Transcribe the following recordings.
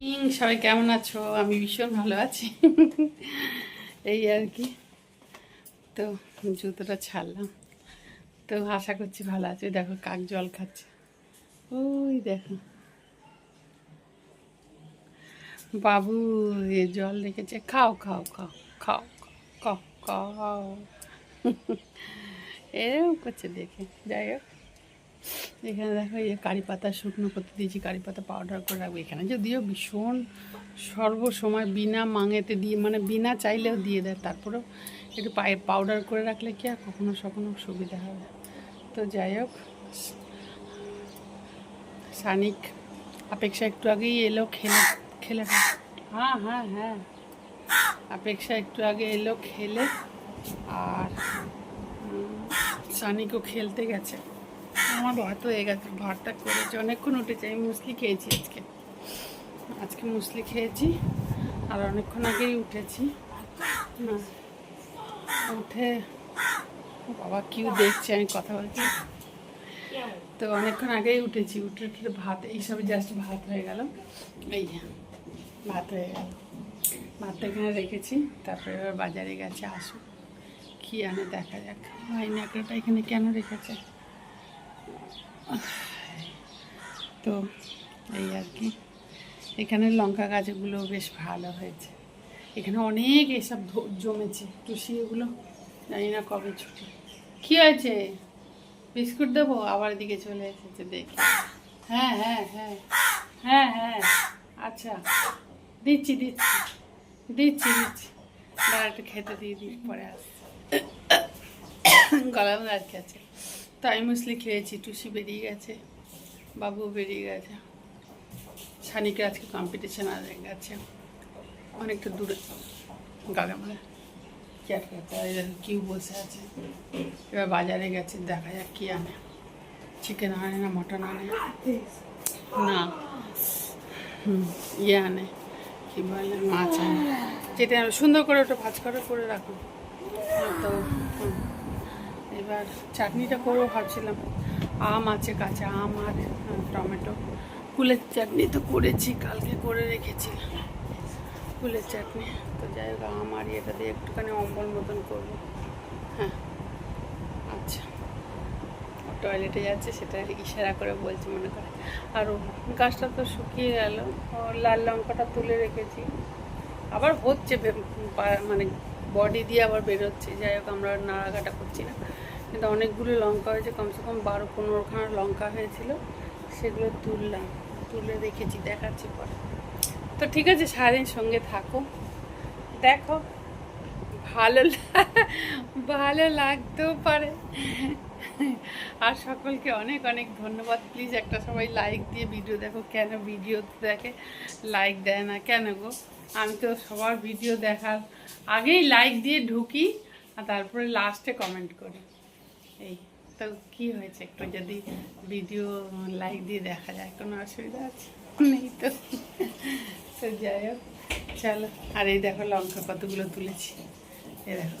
ইং, সবাই কেমন আছো? আমি ভীষণ ভালো আছি। এই আর কি। তো জুতোটা ছাড়লাম। তো আশা করছি ভালো আছে। দেখো কাক জল খাচ্ছে। ওই দেখো। বাবু এ জল রেখেছে। খাও খাও খাও খাও খাও খাও এরকম করছে দেখে। যাই হোক। এখানে দেখো এই কারি পাতা, শুকনো করতে দিয়েছি কারি পাতা পাউডার করে রাখব এখানে। যদিও ভীষণ সর্বসময় বিনা মাঙেতে দিয়ে মানে বিনা চাইলেও দিয়ে দেয়, তারপরেও একটু পায়ে পাউডার করে রাখলে কি আর কখনো সখনো সুবিধা হবে। তো যাই হোক সানিক অপেক্ষা একটু আগেই এলো, খেলে খেলে হ্যাঁ হ্যাঁ হ্যাঁ। অপেক্ষা একটু আগে এলো, খেলে, আর সানিকও খেলতে গেছে। আমার ভাত হয়ে গেছে। ভাতটা করেছে অনেকক্ষণ উঠেছে। আমি মুসলি খেয়েছি আজকে। আজকে মুসলি খেয়েছি আর অনেকক্ষণ আগেই উঠেছি। উঠে বাবা কিউ দেখছে, আমি কথা বলছি। তো অনেকক্ষণ আগেই উঠেছি। উঠে উঠে ভাত এইসব জাস্ট ভাত হয়ে গেল। এই ভাত হয়ে গেল। ভাতটা এখানে রেখেছি। তারপরে এবার বাজারে গেছে, আসুক। কি আনে দেখা যাক। ভাই ন্যাকড়াটা এখানে কেন রেখেছে? তো এই আর কি। এখানে লঙ্কা গাছগুলো বেশ ভালো হয়েছে। এখানে অনেক এসব জমেছে। টুসি এগুলো, জানি না কবে ছুটি। কি হয়েছে? বিস্কুট দেবো? আবার এদিকে চলে এসেছে, দেখি। হ্যাঁ হ্যাঁ হ্যাঁ। হ্যাঁ হ্যাঁ। আচ্ছা। দিচ্ছি দিচ্ছি। দিচ্ছি দিচ্ছি। দাঁড়া একটু খেতে দিয়ে দিই, পরে আসছি। গলা আর কি আছে। তো আমি মুসলি খেয়েছি, টুসি বেরিয়ে গেছে, বাবু বেরিয়ে গেছে। সানিকের আজকে কম্পিটিশন গেছে। অনেকটা দূরে। গাগামালা ক্যাট কিউ বসে আছে। এবার বাজারে গেছে, দেখা যাক কি আনে। চিকেন আনে না মটন আনে? না। ইয়ে আনে। কি বলে, মাছ আনে। যেটা সুন্দর করে ওটা ভাজ করে রাখুন তো এবার চাটনিটা করব ভাবছিলাম আম আছে কাঁচা আম আর আহ, টমেটো। কুলের চাটনি তো করেছি কালকে করে রেখেছি কুলের চাটনি। তো যাই হোক আম আর এটা দিয়ে একটুখানি অম্বল মতন করব। হ্যাঁ আচ্ছা। টয়লেটে যাচ্ছে সেটা ইশারা করে বলছি মনে করে। আর গাছটা তো শুকিয়ে গেল লাল লঙ্কাটা তুলে রেখেছি। আবার হচ্ছে মানে বডি দিয়ে আবার বেরোচ্ছে যাই হোক আমরা নাড়াঘাটা করছি না। কিন্তু অনেকগুলো লঙ্কা হয়েছে, কমসে কম বারো পনেরোখানা লঙ্কা হয়েছিল, সেগুলো তুললাম, তুলে রেখেছি, দেখাচ্ছি পরে। তো ঠিক আছে, সারাদিন সঙ্গে থাকো। দেখো, ভালো ভালো লাগতেও পারে। আর সকলকে অনেক অনেক ধন্যবাদ। প্লিজ একটা সবাই লাইক দিয়ে ভিডিও দেখো। কেন ভিডিও দেখে লাইক দেয় না? কেন গো? আমি তো সবার ভিডিও দেখার আগেই লাইক দিয়ে ঢুকি, আর তারপরে লাস্টে কমেন্ট করি। এই, তো কি হয়েছে? একটু যদি ভিডিও লাইক দিয়ে দেখা যায়, কোনো অসুবিধা আছে? নেই তো। তো যাই হোক, চলো। আর এই দেখো লঙ্কা কতগুলো তুলেছি। এ দেখো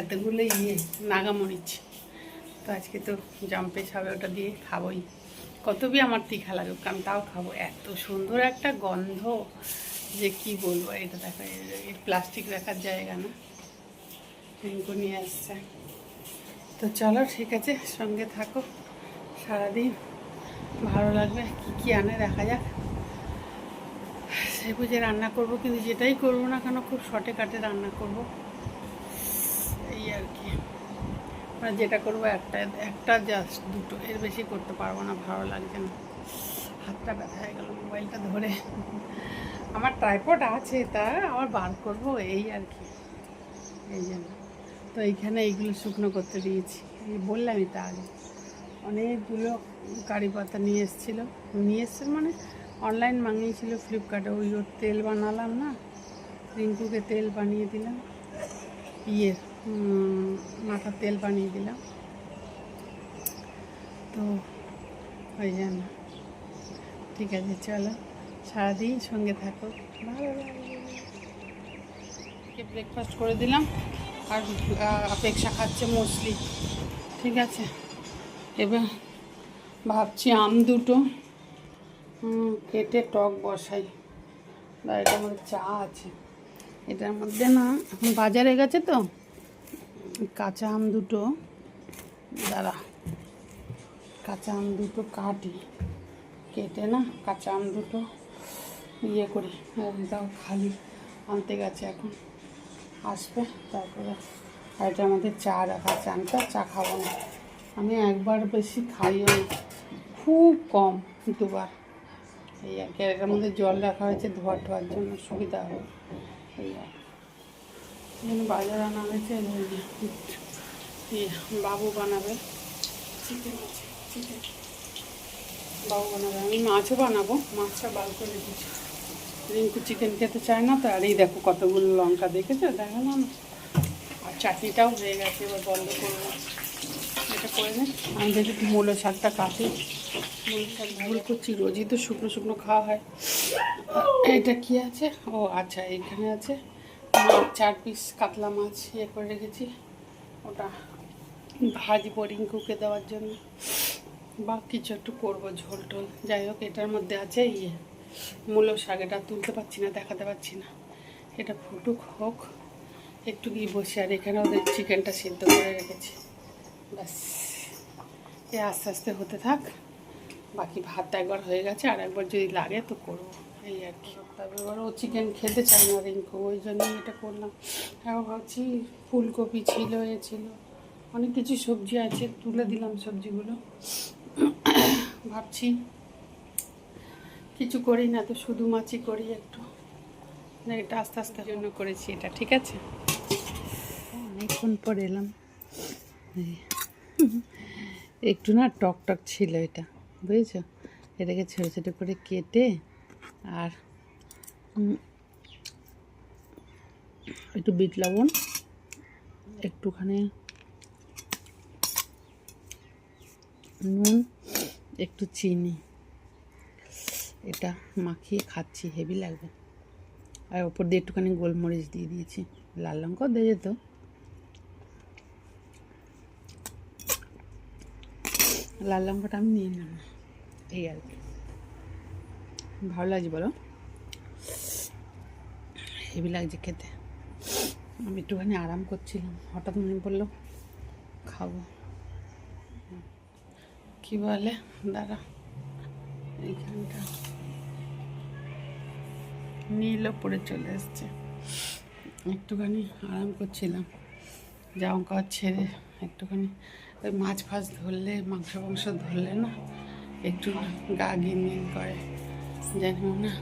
এতগুলো ইয়ে নাগামরিচ। তো আজকে তো জম্পেশ হবে, ওটা দিয়ে খাবোই। কত বি আমার তীখা লাগুক, আমি তাও খাব। এত সুন্দর একটা গন্ধ। যে কি বলব, এটা দেখো প্লাস্টিক রাখার জায়গা না। নিয়ে আসছে। তো চলো, ঠিক আছে, সঙ্গে থাকো। সারাদিন ভালো লাগবে, কি কি আনে দেখা যাক। সে বুঝে রান্না করব, কিন্তু যেটাই করব না কেন, খুব শর্টে কাটে রান্না করব। এই আর কি। মানে যেটা করব, একটা একটা জাস্ট দুটো, এর বেশি করতে পারব না, ভালো লাগছে না। হাতটা ব্যথা হয়ে গেল, মোবাইলটা ধরে। আমার ট্রাইপড আছে, তা আবার বার করব, এই আর কি। এই জন্য। তো এইখানে এইগুলো শুকনো করতে দিয়েছি। বললামই তা আগে। অনেকগুলো কারি পাতা নিয়ে এসেছিল। নিয়ে এসছে মানে অনলাইন মাঙিয়েছিল ফ্লিপকার্টে ওই ওর তেল বানালাম না, রিঙ্কুকে তেল বানিয়ে দিলাম। ইয়ে মাথার তেল বানিয়ে দিলাম। তো ওই জন্য। ঠিক আছে, চলো। সারাদিন সঙ্গে থাকো। ভালো ব্রেকফাস্ট করে দিলাম। আর অপেক্ষা খাচ্ছে মুসলি ঠিক আছে? এবার ভাবছি আম দুটো। কেটে টক বসাই। বা এটার মধ্যে চা আছে। এটার মধ্যে না, এখন বাজারে গেছে তো? কাঁচা আম দুটো। দাঁড়া, কাঁচা আম দুটো কাটি। কেটে না, কাঁচা আম দুটো ইয়ে করি। দাও খালি আনতে গেছে এখন। আসবে তারপরে আর এটার মধ্যে চা রাখা আছে। আমি তো চা খাব না। আমি একবার বেশি খাইও খুব কম দুবার। এই আর কি। এটার মধ্যে জল রাখা হয়েছে ধোয়া টোয়ার জন্য সুবিধা হবে। এই আর কি। বাজার আনা হয়েছে বাবু বানাবে। Chicken chicken. বাবু বানাবে। আমি মাছও বানাবো। মাছটা বার করে দিচ্ছি। রিঙ্কু চিকেন খেতে চায় না, তো আর এই দেখো কতগুলো লঙ্কা দেখেছ? দেখালাম না। আর চাটনিটাও হয়ে গেছে, এবার বন্ধ করব। এটা করে নে। আমি দেখি মূলো শাকটা কাটি। মূলো শাক ভুল করছি, রোজই তো শুকনো শুকনো খাওয়া হয়। এটা কি আছে? ও আচ্ছা এখানে আছে। চার পিস কাতলা মাছ ইয়ে করে রেখেছি। ওটা ভাজবো রিঙ্কুকে দেওয়ার জন্য। বা কিছু একটু করব ঝোল টোল যাই হোক, এটার মধ্যে আছে ইয়ে। মূলো শাক এটা তুলতে পারছি না, দেখাতে পারছি না। এটা ফুটুক হোক, একটু গিয়ে বসে, আর এখানে ওদের চিকেনটা সিদ্ধ করে রেখেছি। ব্যাস। এ আস্তে আস্তে হতে থাক। বাকি ভাতটা একবার হয়ে গেছে, আর একবার যদি লাগে তো করব। এই আর কি। তারপর এবার ও চিকেন খেতে চায় না রিঙ্কু, ওই জন্যই এটা করলাম। এখন ভাবছি ফুলকপি ছিল, এ ছিল। অনেক কিছু সবজি আছে, তুলে দিলাম সবজিগুলো। ভাবছি কিছু করি না তো শুধু মাছই করি একটু। না, এটা আস্তে আস্তে। জন্য করেছি এটা ঠিক আছে? অনেকক্ষণ পর এলাম। একটু না টক টক ছিল এটা বুঝেছ? এটাকে ছোটো ছোটো করে কেটে আর একটু বিট লবণ একটুখানি নুন একটু চিনি। এটা মাখিয়ে খাচ্ছি হেভি লাগবে। আর ওপর দিয়ে একটুখানি গোলমরিচ দিয়ে দিয়েছি। লাল লঙ্কাও দিয়ে যেত। লাল লঙ্কাটা আমি নিয়ে নেব। এই আর কি। ভালো লাগছে বলো? হেভি লাগছে খেতে। আমি একটুখানি আরাম করছিলাম। হঠাৎ মনে পড়ল, খাব। কি বলে? দাঁড়া। এইখানটা। নীল পরে চলে এসছে। একটুখানি আরাম করছিলাম। জামা কাপড় ছেড়ে একটুখানি ওই মাছ ফাছ ধরলে, মাংস মাংস ধরলে না, একটু গা গিনগিন করে। জানি না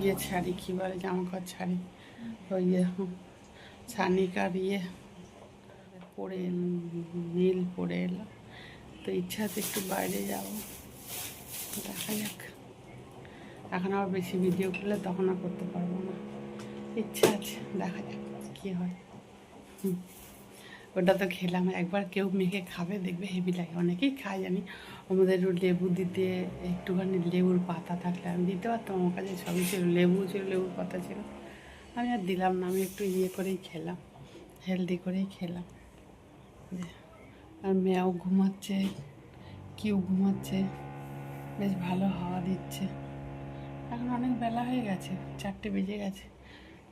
ইয়ে ছাড়ি কী বলে জামা কাপড় ছাড়ি। ওই ছানিকার ইয়ে পরে নীল পরে এলো। তো ইচ্ছা আছে একটু বাইরে যাব। দেখা যাক। এখন আবার বেশি ভিডিও করলে তখন আর করতে পারব না। ইচ্ছা আছে, দেখা যাক কী হয়। হুম। ওটা তো খেলাম, একবার কেউ মেখে খাবে, দেখবে হেভি লাগে। অনেকেই খায় জানি, আমাদের লেবু দিতে, একটুখানি লেবুর পাতা থাকলে আমি দিতে পারতাম, আমার কাছে সবই ছিল, লেবু ছিল, লেবুর পাতা ছিল। আমি আর দিলাম না, আমি একটু ইয়ে করেই খেলাম হেলদি করেই খেলাম। আর মেয়েও ঘুমাচ্ছে, কেউ ঘুমাচ্ছে, বেশ ভালো হাওয়া দিচ্ছে। এখন অনেক বেলা হয়ে গেছে চারটে বেজে গেছে।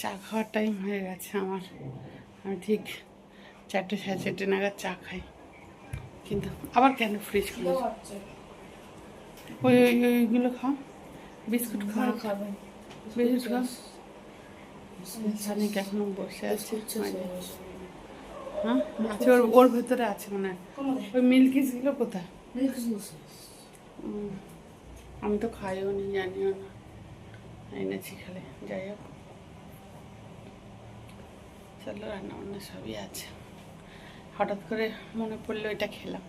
চা খাওয়ার টাইম হয়ে গেছে আমার। আমি ঠিক চারটে সাড়ে চারটে নাগাদ চা খাই। কিন্তু আবার কেন ফ্রিজ খুলে ওই ওই ওইগুলো খাও। বিস্কুট খাও। বিস্কুট খাও। সানিক এখনও বসে আছে। হ্যাঁ আছে ওর ওর ভেতরে আছে মনে হয়। ওই মিল্কিসগুলো কোথায়? আমি তো খাইও নি জানিও না। এনেছি খালি যাই হোক চলো রান্না বান্না সবই আছে হঠাৎ করে মনে পড়ল এটা খেলাম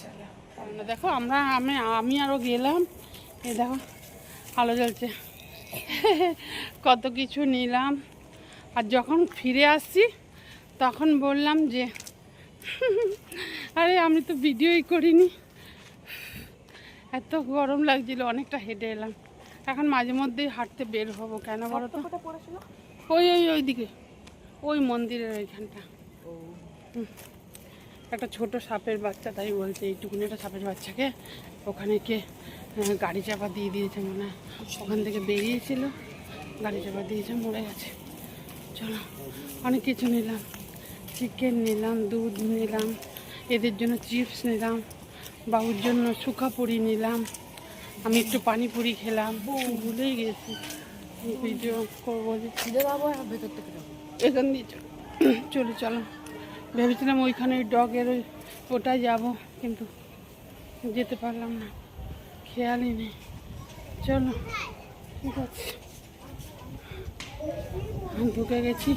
চলো দেখো আমরা আমি আমি আরও গেলাম এই দেখো আলো জ্বলছে কত কিছু নিলাম আর যখন ফিরে আসছি তখন বললাম যে আরে আমি তো ভিডিওই করিনি এত গরম লাগছিল অনেকটা হেঁটে এলাম। এখন মাঝে মধ্যেই হাঁটতে বের হব কেন বলো তো? ওই ওই ওই দিকে ওই মন্দিরের ওইখানটা। একটা ছোট সাপের বাচ্চা তাই বলছে এইটুকুনি একটা সাপের বাচ্চাকে ওখানে কে গাড়ি চাপা দিয়ে দিয়েছে মনে হয়। ওখান থেকে বেরিয়েছিল গাড়ি চাপা দিয়েছে মরে গেছে। চলো অনেক কিছু নিলাম। চিকেন নিলাম দুধ নিলাম এদের জন্য চিপস নিলাম। বাবুর জন্য শুকা পুরি নিলাম। আমি একটু পানিপুরি খেলাম। ভুলেই গেছি। ভিডিও করব এখান দিয়ে চলো। চলে, চলো। ভেবেছিলাম ওইখানে ওই ডগের ওই ওটাই যাব, কিন্তু যেতে পারলাম না। খেয়ালই নেই। চলো, ঠিক আছে। ঢুকে গেছি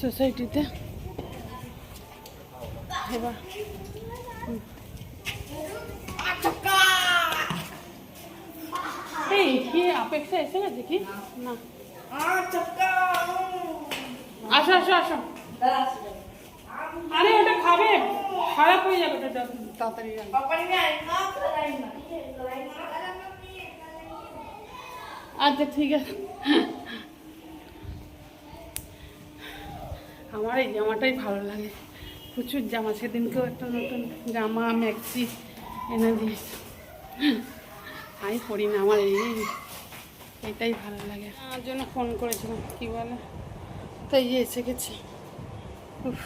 সোসাইটিতে। এবার অপেক্ষা এসে গেছে কি? না। আসো আসো আসো। আরে ওটা খাবে। খারাপ হয়ে যাবে ওটা তাড়াতাড়ি। আচ্ছা ঠিক আছে। আমার এই জামাটাই ভালো লাগে। প্রচুর জামা সেদিনকেও একটা নতুন জামা ম্যাক্সি এনে দিয়েছে। আমি পড়ি না আমার এই এটাই ভালো লাগে। আমার জন্য ফোন করেছিলাম কি বলে? তাই এসে গেছি। উফ।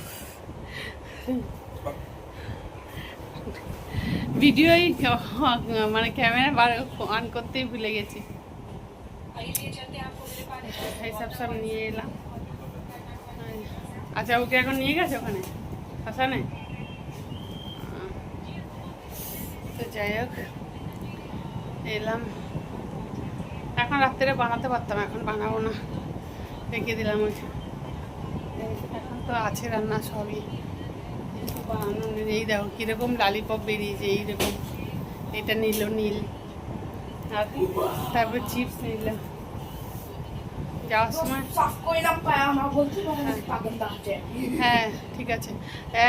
ভিডিওই মানে ক্যামেরা বার অন করতেই ভুলে গেছি। এইসব সব নিয়ে এলাম। আচ্ছা ওকে এখন নিয়ে গেছে ওখানে? আসা হাসানে তো যাই হোক এলাম। এখন রাত্রে বানাতে পারতাম, এখন বানাবো না। রেখে দিলাম ওই এখন তো আছে রান্না সবই। বানানো এই দেখো, কীরকম লালিপপ বেরিয়েছে এইরকম এটা নিল নীল। আর তারপর চিপস নিলাম যাওয়ার সময় হ্যাঁ ঠিক আছে।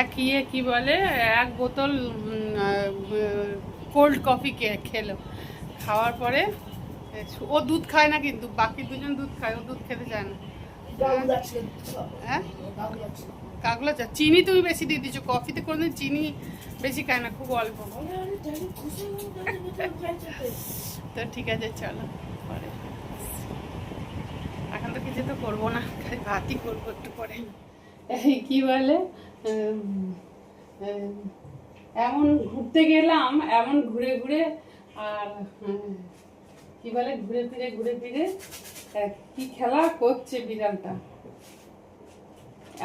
এক ইয়ে কি বলে, এক বোতল কোল্ড কফি খেলো। খাওয়ার পরে ও দুধ খায় না কিন্তু বাকি দুজন দুধ খায় ও দুধ খেতে চায় না। হ্যাঁ? চিনি তুমি বেশি দিয়ে দিচ্ছ কফিতে কোনোদিন চিনি বেশি খায় না খুব অল্প। তো ঠিক আছে চলো পরে। এখন তো কিছু তো করব না খালি ভাতই করব একটু পরে। কি বলে এমন ঘুরতে গেলাম এমন ঘুরে ঘুরে আর উম, কি বলে, ঘুরে ফিরে ঘুরে ফিরে কি খেলা করছে বিড়ালটা?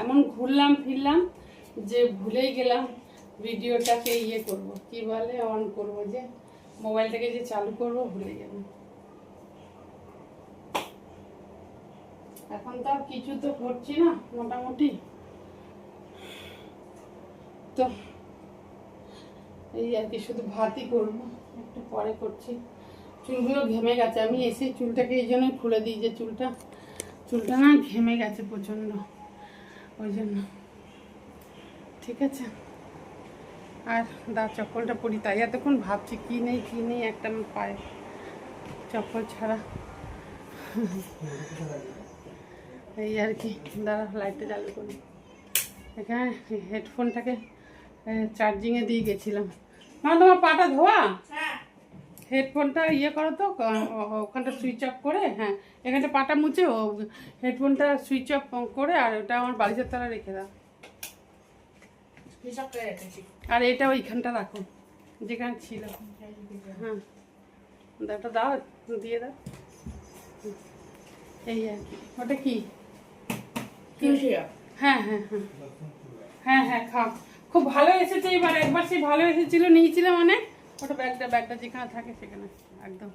এমন ঘুরলাম, ফিরলাম যে ভুলেই গেলাম ভিডিওটাকে ইয়ে করব। কি বলে অন করব যে, মোবাইলটাকে যে চালু করব, ভুলে যাব এখন তো আর কিছু তো করছি না, মোটামুটি। তো এই আর কি, শুধু ভাতই করব, একটু পরে করছি। চুলগুলো ঘেমে গেছে। আমি এসে চুলটাকে এই জন্যই খুলে দিই যে চুলটা চুলটা না ঘেমে গেছে প্রচণ্ড, ওই জন্য। ঠিক আছে? আর দা, চপ্পলটা পরি তাই। এতক্ষণ ভাবছি কি নেই কি নেই, একটা পায়ে চপ্পল ছাড়া। এই আর কি। দাঁড়া লাইটটা চালু করি। এখানে হেডফোনটাকে চার্জিংয়ে দিয়ে গেছিলাম। মা, তোমার পাটা ধোয়া? হেডফোনটা ইয়ে করো তো ওখানটা সুইচ অফ করে হ্যাঁ এখানটা পাটা মুছে ও হেডফোনটা সুইচ অফ করে আর ওটা আমার বালিশের তলা রেখে দাও। আর এটা ওইখানটা রাখো যেখানে ছিল। হ্যাঁ ওটা দাও দিয়ে দাও। এই আর কি ওটা কি? কি হ্যাঁ হ্যাঁ হ্যাঁ। হ্যাঁ হ্যাঁ খাও। খুব ভালো এসেছে এবার একবার সে ভালো এসেছিল নিয়েছিলাম অনেক ওটা ব্যাগটা ব্যাগটা যেখানে থাকে সেখানে। একদম।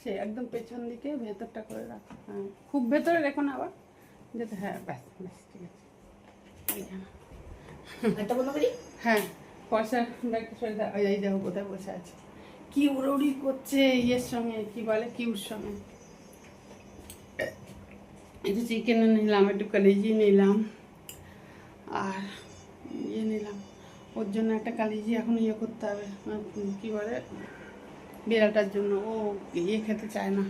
সে একদম পেছন দিকে ভেতরটা করে রাখো। হ্যাঁ। খুব ভেতরে রেখো না আবার। যেতে হ্যাঁ ব্যাস ব্যাস ঠিক আছে। হ্যাঁ। পয়সা ব্যাগটা সরে এই দেখো কোথায় বসে আছে। কি উড়ৌড়ি করছে ইয়ের সঙ্গে কি বলে কিউর সঙ্গে। একটু চিকেন নিলাম একটু কালিজি নিলাম। আর ইয়ে নিলাম। ওর জন্য একটা কালিজি এখন ইয়ে করতে হবে উম, কি বলে বিড়ালটার জন্য। ও ইয়ে খেতে চায় না।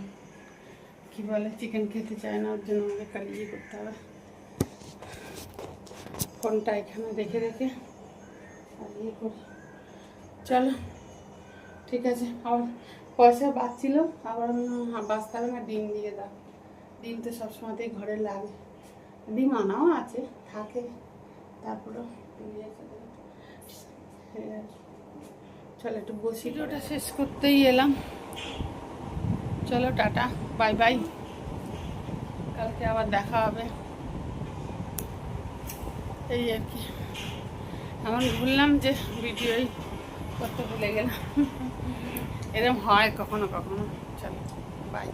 কি বলে চিকেন খেতে চায় না ওর জন্য আমাকে কালিজি করতে হবে। ফোনটা এখানে রেখে রেখে আর ইয়ে করি। চলো ঠিক আছে। আবার পয়সা বাঁচছিল আবার হ্যাঁ, বাঁচতে হবে না ডিম দিয়ে দাও। ডিম তো সবসময়তেই ঘরে লাগে। ডিম আনাও আছে থাকে। তারপরে চলো একটু বসি। ওটা শেষ করতেই এলাম। চলো, টাটা, বাই বাই। কালকে আবার দেখা হবে। এই আর কি। এমন ভুললাম যে ভিডিওই করতে ভুলে গেলাম। এরকম হয় কখনো কখনো। চলো, বাই।